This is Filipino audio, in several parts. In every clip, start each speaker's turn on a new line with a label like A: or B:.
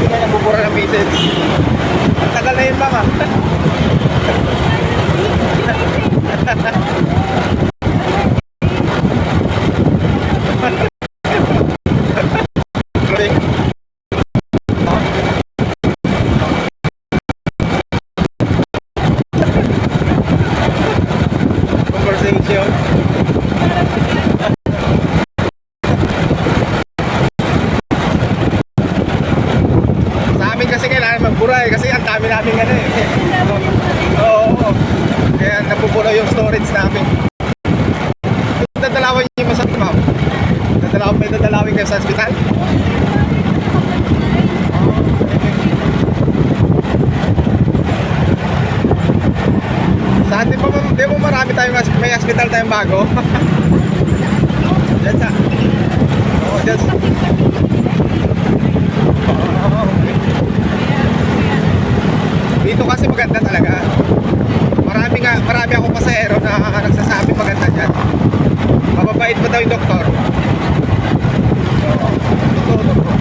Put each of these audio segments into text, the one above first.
A: Hindi na nabubura ng bitin. Ang tagal na yun mga. Conversation. Sa amin kasi kailangan magburay kasi ang dami namin ano eh. Oo, oo. Kaya napupuno yung storage namin. Dadalawin niyo mo sa ma'am. Dadalawin, may dadalawin kayo sa ospital? Sa atin pa, di mo marami tayong may hospital tayong bago. Diyan sa... Oo, diyan sa... Oo, okay. Dito kasi maganda talaga. Marami nga, marami ako pasahero na nagsasabi maganda dyan. Mababait pa daw yung doktor. Oo, Totoo, totoo.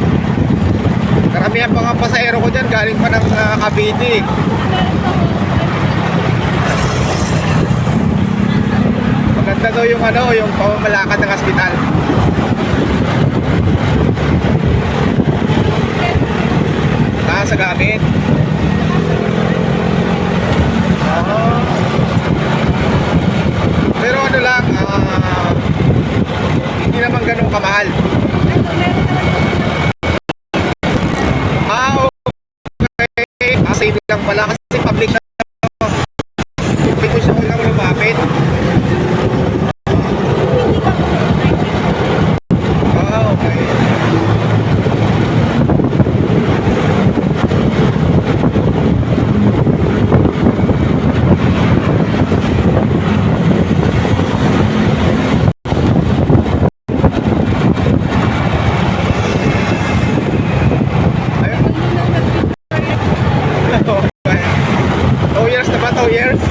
A: Karamihan pa nga pasahero ko dyan, galing pa ng uh, Cavite. Maganda daw yung ano, yung pamamalakad ng ospital. Ah, sa gamit. Ah. Pero ano lang, ah, hindi naman ganun kamahal. Ah, okay. Ah, save lang pala kasi public na hindi ko siya lang lumapit. Ah, okay. Ayun. Two years years?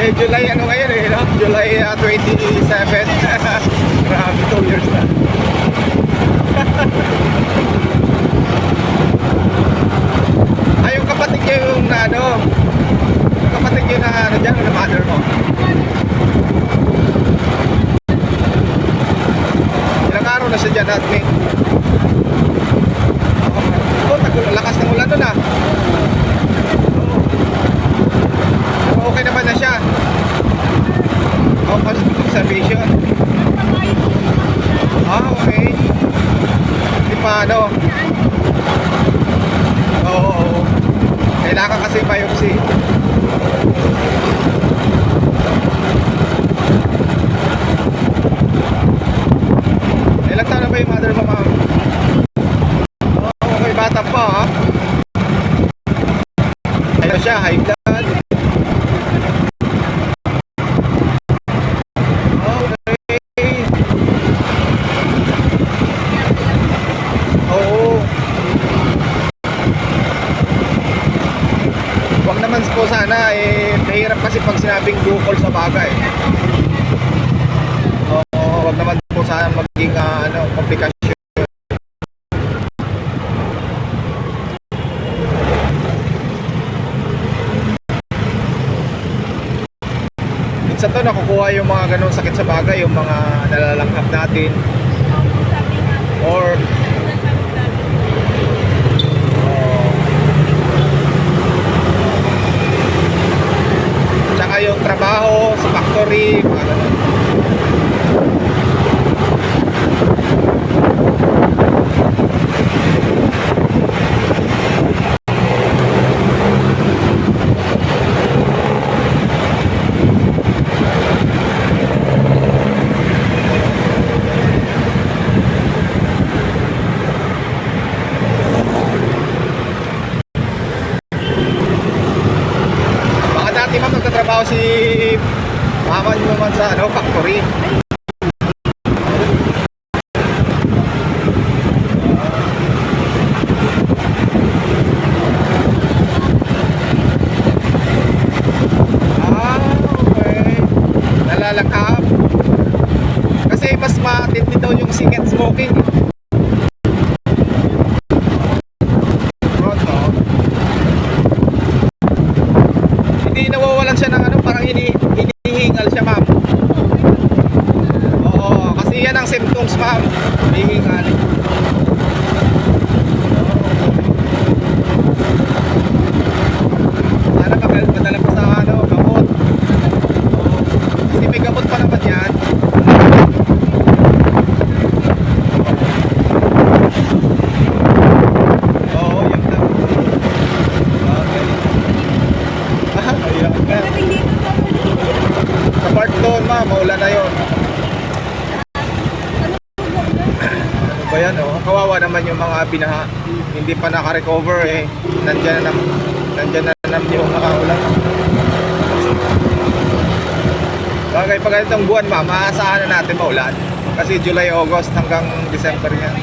A: eh, July ano ngayon eh, no? July ah, 27. Grabe, two years na. Ay, yung kapatid niya yung na ano, yung kapatid niya na ano dyan, na mother mo. Ilang araw na siya dyan, admin. Oh, tagul lakas ng ulan nun ah. Oo. Okay naman na siya. Positive observation. Ah, okay. Hindi pa ano. Oo, oo, oo. Kailangan kasi biopsy. Ilang taon na ba yung mother mo, ma'am? Oo, okay, bata pa, ha? Ano siya, high. Okay. Oo. Wag naman po sana, eh, mahirap kasi sinabing bukol sa bagay. Oo, wag naman po sana maging ah, ano, komplikasyon. Minsan to nakukuha yung mga ganong sakit sa bagay, yung mga nalalanghap natin or Oh. Tsaka yung trabaho sa factory, mga ganun. Baka dati ma'am nagtatrabaho si mama niyo man sa ano, factory. Ah, okay. Nalalakap. Kasi mas matindi daw yung sigat smoking. Yan ang symptoms, ma'am. Hihingali. Sana magal padala pa sa ano, gamot. Kasi may gamot pa naman yan. Ah, part doon, ma'am, maulan na yun. Ano ba yan, oh? Kawawa naman yung mga binaha. Hindi pa naka-recover eh. Nandyan na nandyan na naman yung nakaulan. Bagay, pag ganitong buwan, ma'am, maaasahan na natin maulan. Kasi July, August hanggang December yan.